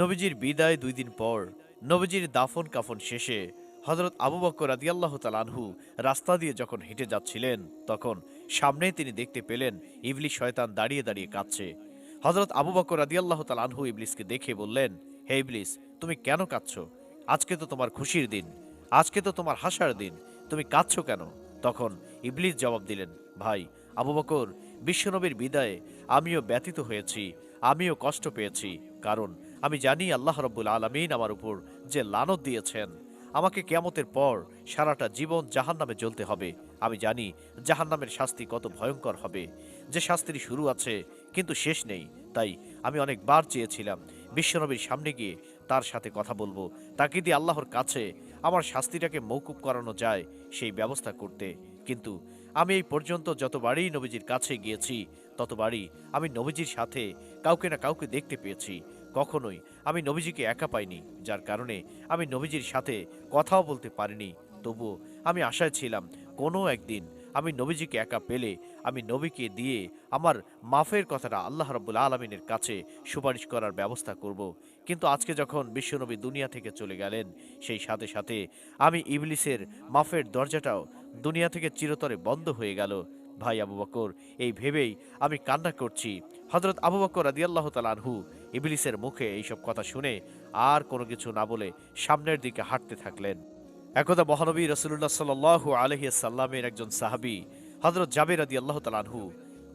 নবীজির বিদায় দুই দিন পর, নবীজির দাফন কাফন শেষে হজরত আবু বক্কর রাদিয়াল্লাহ তালানহু রাস্তা দিয়ে যখন হেঁটে যাচ্ছিলেন, তখন সামনে তিনি দেখতে পেলেন ইবলিশ শয়তান দাঁড়িয়ে দাঁড়িয়ে কাঁদছে। হজরত আবু বক্কর রাদিয়াল্লাহ তালানহু ইবলিসকে দেখে বললেন, হে ইবলিস, তুমি কেন কাঁদছ? আজকে তো তোমার খুশির দিন, আজকে তো তোমার হাসার দিন, তুমি কাঁদছ কেন? তখন ইবলিস জবাব দিলেন, ভাই, আবু বকর, বিশ্বনবীর বিদায়ে আমিও ব্যতীত হয়েছি, আমিও কষ্ট পেয়েছি, কারণ আমি জানি আল্লাহ রব্বুল আলমিন আমার উপর যে লানত দিয়েছেন। আমাকে কেয়ামতের পর সারাটা জীবন জাহান নামে জ্বলতে হবে। আমি জানি জাহান নামের শাস্তি কত ভয়ঙ্কর হবে। যে শাস্তির শুরু আছে, কিন্তু শেষ নেই। তাই আমি অনেকবার চেয়েছিলাম বিশ্বনবীর সামনে গিয়ে তার সাথে কথা বলব। তাকে দিয়ে আল্লাহর কাছে আমার শাস্তিটাকে মৌকুব করানো যায়, সেই ব্যবস্থা করতে। কিন্তু আমি এই পর্যন্ত যতবারই নবীজির কাছে গিয়েছি, ততবারই আমি নবীজির সাথে কাউকে না কাউকে দেখতে পেয়েছি। কখনোই আমি নবীজিকে একা পাইনি, যার কারণে আমি নবীজির সাথে কথাও বলতে পারিনি। তবুও আমি আশায় ছিলাম, কোনো একদিন আমি নবীজিকে একা পেলে আমি নবীকে দিয়ে আমার মাফের কথাটা আল্লাহ রব্বুল আলমিনের কাছে সুপারিশ করার ব্যবস্থা করব। কিন্তু আজকে যখন বিশ্বনবী দুনিয়া থেকে চলে গেলেন, সেই সাথে সাথে আমি ইবলিসের মাফের দরজাটাও দুনিয়া থেকে চিরতরে বন্ধ হয়ে গেল। ভাই আবু বকর, এই ভেবেই আমি কান্না করছি। হজরত আবু বকর রাদিয়াল্লাহ তালানহু ইবলিসের মুখে এইসব কথা শুনে আর কোনো কিছু না বলে সামনের দিকে হাঁটতে থাকলেন। একদা মহানবী রসুল্লাহ সাল আলহি সাল্লামের একজন সাহাবি হজরত জাবের আদি আল্লাহ তালানহু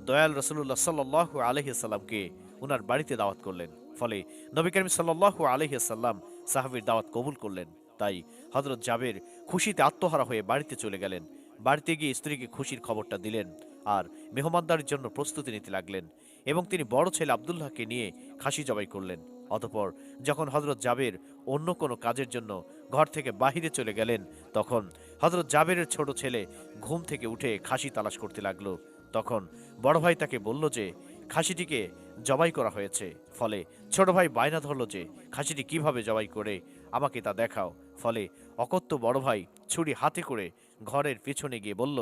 দয়াল রসুল্লাহ সাল্লাহ আলহি সাল্লামকে উনার বাড়িতে দাওয়াত করলেন। ফলে নবী করিম সাল্লাহ আলহি সাল্লাম সাহাবির দাওয়াত কবুল করলেন। তাই হজরত জাবের খুশিতে আত্মহারা হয়ে বাড়িতে চলে গেলেন। বাড়িতে গিয়ে স্ত্রীকে খুশির খবরটা দিলেন। আর মেহমানদারির জন্য প্রস্তুতি নিতে লাগলেন এবং তিনি বড় ছেলে আবদুল্লাহকে নিয়ে খাসি জবাই করলেন। অতপর যখন হজরত জাবের অন্য কোনো কাজের জন্য ঘর থেকে বাহিরে চলে গেলেন, তখন হজরত জাবেরের ছোট ছেলে ঘুম থেকে উঠে খাসি তালাশ করতে লাগল। তখন বড় ভাই তাকে বলল যে, খাসিটিকে জবাই করা হয়েছে। ফলে ছোট ভাই বায়না ধরল যে, খাসিটি কীভাবে জবাই করে? আমাকে তা দেখাও। ফলে অকত্য বড় ভাই ছুরি হাতে করে ঘরের পিছনে গিয়ে বলল,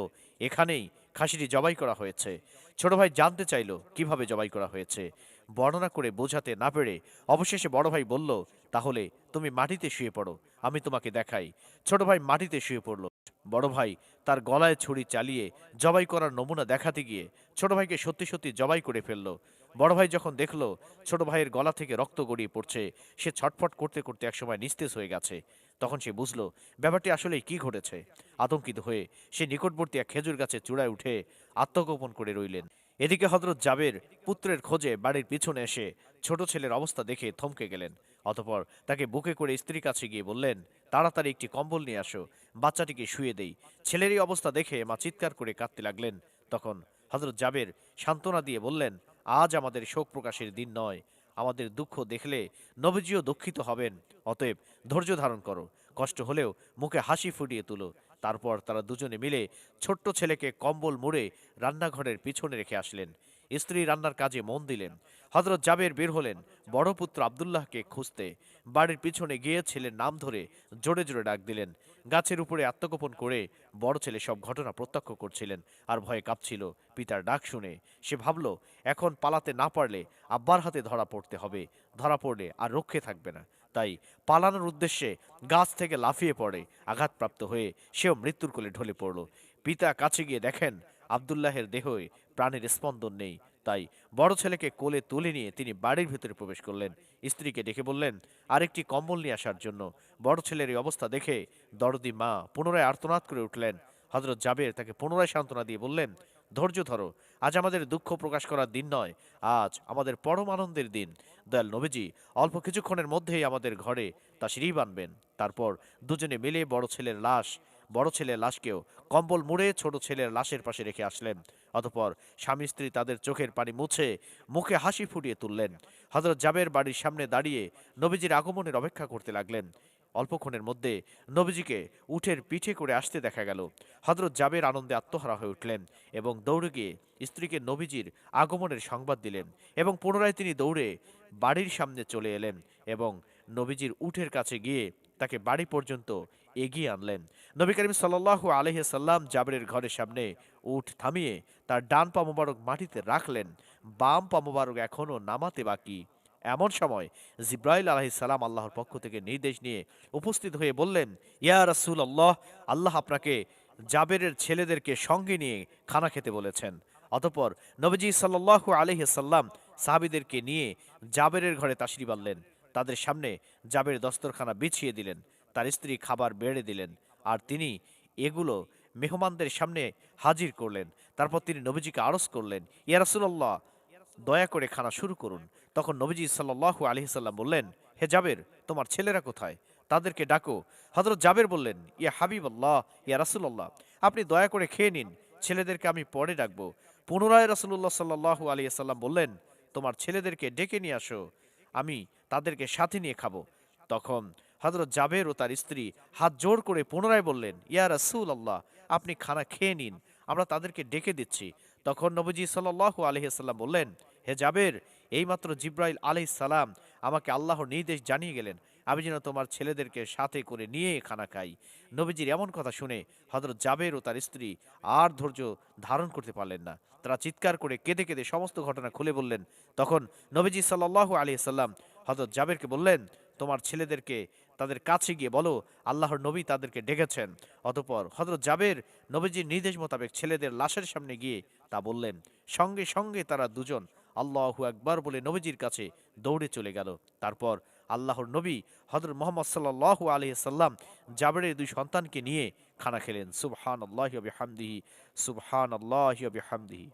এখানেই খাসিটি জবাই করা হয়েছে। ছোট ভাই জানতে চাইল, কীভাবে জবাই করা হয়েছে? বর্ণনা করে বোঝাতে না পেরে অবশেষে বড় ভাই বলল, তাহলে তুমি মাটিতে শুয়ে পড়ো, আমি তোমাকে দেখাই। ছোট ভাই মাটিতে শুয়ে পড়ল। বড় ভাই তার গলায় ছুরি চালিয়ে জবাই করার নমুনা দেখাতে গিয়ে ছোট ভাইকে সত্যি সত্যি জবাই করে ফেলল। বড় ভাই যখন দেখল, ছোট ভাইয়ের গলা থেকে রক্ত গড়িয়ে পড়ছে, সে ছটফট করতে করতে একসময় নিস্তেজ হয়ে গেছে। তখন সে বুঝলো, ব্যাপারটি আসলে কি ঘটেছে। আতঙ্কিত হয়ে সে নিকটবর্তী এক খেজুর গাছের চূড়ায় উঠে আত্মগোপন করে রইলেন। এদিকে হজরত জাবের পুত্রের খোঁজে বাড়ির পিছনে এসে ছোট ছেলের অবস্থা দেখে থমকে গেলেন। অতপর তাকে বুকে করে স্ত্রীর কাছে গিয়ে বললেন, তাড়াতাড়ি একটি কম্বল নিয়ে আসো, বাচ্চাটিকে শুয়ে দেই। ছেলের এই অবস্থা দেখে মা চিৎকার করে কাঁদতে লাগলেন। তখন হজরত জাবের সান্ত্বনা দিয়ে বললেন, আজ আমাদের শোক প্রকাশের দিন নয়। আমাদের দুঃখ দেখলে নবজিও দুঃখিত হবেন। অতএব ধৈর্য ধারণ করো। কষ্ট হলেও মুখে হাসি ফুটিয়ে তুলো। তারপর তারা দুজনে মিলে ছোট্ট ছেলেকে কম্বল মুড়ে রান্নাঘরের পিছনে রেখে আসলেন। স্ত্রী রান্নার কাজে মন দিলেন। হজরত জাবের বের হলেন। বড় পুত্র আবদুল্লাহকে খুঁজতে। বাড়ির পিছনে গিয়ে ছেলের নাম ধরে জোরে জোরে ডাক দিলেন। গাছের উপরে আত্মগোপন করে বড় ছেলে সব ঘটনা প্রত্যক্ষ করছিলেন আর ভয়ে কাঁপছিল। পিতার ডাক শুনে সে ভাবল, এখন পালাতে না পারলে আব্বার হাতে ধরা পড়তে হবে। ধরা পড়লে আর রক্ষে থাকবে না। তাই পালানোর উদ্দেশ্যে গাছ থেকে লাফিয়ে পড়ে। আঘাতপ্রাপ্ত হয়ে সেও মৃত্যুর কোলে ঢলে পড়ল। পিতা কাছে গিয়ে দেখেন, আবদুল্লাহের দেহে প্রাণের স্পন্দন নেই। তাই বড় ছেলেকে কোলে তুলে নিয়ে তিনি বাড়ির ভেতরে প্রবেশ করলেন। স্ত্রীকে ডেকে বললেন, আরেকটি কম্বল নিয়ে আসার জন্য। বড় ছেলের এই অবস্থা দেখে দরদি মা পুনরায় আর্তনাদ করে উঠলেন। হজরত জাবের তাকে পুনরায় সান্ত্বনা দিয়ে বললেন, ধৈর্য ধরো, আজ আমাদের দুঃখ প্রকাশ করার দিন নয়, আজ আমাদের পরম আনন্দের দিন। দয়াল নবীজি, অল্প কিছুক্ষণের মধ্যেই আমাদের ঘরে তা সিঁড়ি বানবেন তারপর দুজনে মিলে বড় ছেলের লাশ বড় ছেলের লাশকেও কম্বল মুড়ে ছোট ছেলের লাশের পাশে রেখে আসলেন। অতপর স্বামী স্ত্রী তাদের চোখের পানি মুছে মুখে হাসি ফুটিয়ে তুললেন। হজরত জাবের বাড়ির সামনে দাঁড়িয়ে নবীজির আগমনের অপেক্ষা করতে লাগলেন। অল্পক্ষণের মধ্যে নবীজিকে উঠের পিঠে করে আসতে দেখা গেল। হজরত জাবের আনন্দে আত্মহারা হয়ে উঠলেন এবং দৌড়ে গিয়ে স্ত্রীকে নবীজির আগমনের সংবাদ দিলেন এবং পুনরায় তিনি দৌড়ে বাড়ির সামনে চলে এলেন এবং নবীজির উঠের কাছে গিয়ে তাকে বাড়ি পর্যন্ত এগিয়ে আনলেন। নবী করিম সাল্লাহু আলহিসাল্লাম জাবরের ঘরের সামনে উঠ থামিয়ে তার ডান পা মোবারক মাটিতে রাখলেন। বাম পা মোবারক এখনও নামাতে বাকি। এমন সময় জিব্রাইল আলহি আলাহিসাল্লাম আল্লাহর পক্ষ থেকে নির্দেশ নিয়ে উপস্থিত হয়ে বললেন, ইয়া রাসূল আল্লাহ আল্লাহ আপনাকে জাবেরের ছেলেদেরকে সঙ্গে নিয়ে খানা খেতে বলেছেন। অতপর নবীজি সাল্লাল্লাহু আলহিসাল্লাম সাহাবিদেরকে নিয়ে জাবেরের ঘরে তাশরিফ আনলেন। তাদের সামনে জাবের দস্তরখানা বিছিয়ে দিলেন, তার স্ত্রী খাবার বেড়ে দিলেন, আর তিনি এগুলো মেহমানদের সামনে হাজির করলেন। তারপর তিনি নবীজিকে আরজ করলেন, ইয়া রাসূলুল্লাহ, দয়া করে খানা শুরু করুন। তখন নবীজি সাল্লাল্লাহু আলাইহি সাল্লাম বললেন, হে জাবের, তোমার ছেলেরা কোথায়? তাদেরকে ডাকো। হযরত জাবের বললেন, ইয়া হাবিবাল্লাহ, ইয়া রাসূলুল্লাহ, আপনি দয়া করে খেয়ে নিন, ছেলেদেরকে আমি পরে ডাকবো। পুনরায় রাসূলুল্লাহ সাল্লাল্লাহু আলাইহি সাল্লাম বললেন, তোমার ছেলেদেরকে ডেকে নিয়ে আসো, আমি তাদেরকে সাথে নিয়ে খাব। তখন হযরত জাবের ও তার স্ত্রী হাত জোড় করে পুনরায় বললেন, ইয়া রাসুল আল্লাহ আপনি খানা খেয়ে নিন, আমরা তাদেরকে ডেকে দিচ্ছি। তখন নবীজি সাল্লাল্লাহু আলাইহি সাল্লাম বললেন, হে জাবের, এইমাত্র জিব্রাইল আলাইহিস সালাম আমাকে আল্লাহর নির্দেশ জানিয়ে গেলেন, আমি যেন তোমার ছেলেদেরকে সাথে করে নিয়ে খানা খাই। নবীজির এমন কথা শুনে হযরত জাবের ও তার স্ত্রী আর ধৈর্য ধারণ করতে পারলেন না। তারা চিৎকার করে কেঁদে কেঁদে সমস্ত ঘটনা খুলে বললেন। তখন নবীজি সাল্লাল্লাহু আলাইহি সাল্লাম হযরত জাবেরকে বললেন, তোমার ছেলেদেরকে তাদের কাছে গিয়ে বলো, আল্লাহর নবী তাদেরকে ডেকেছেন। অতপর হজরত জাবের নবীজির নির্দেশ মোতাবেক ছেলেদের লাশের সামনে গিয়ে তা বললেন। সঙ্গে সঙ্গে তারা দুজন আল্লাহু একবার বলে নবীজির কাছে দৌড়ে চলে গেল। তারপর আল্লাহর নবী হযরত মোহাম্মদ সাল্লাল্লাহু আলাইহি সাল্লাম জাবেরের দুই সন্তানকে নিয়ে খানা খেলেন। সুবহানাল্লাহি ওয়া হামদিহি সুবহান আল্লাহ বিহামদিহি।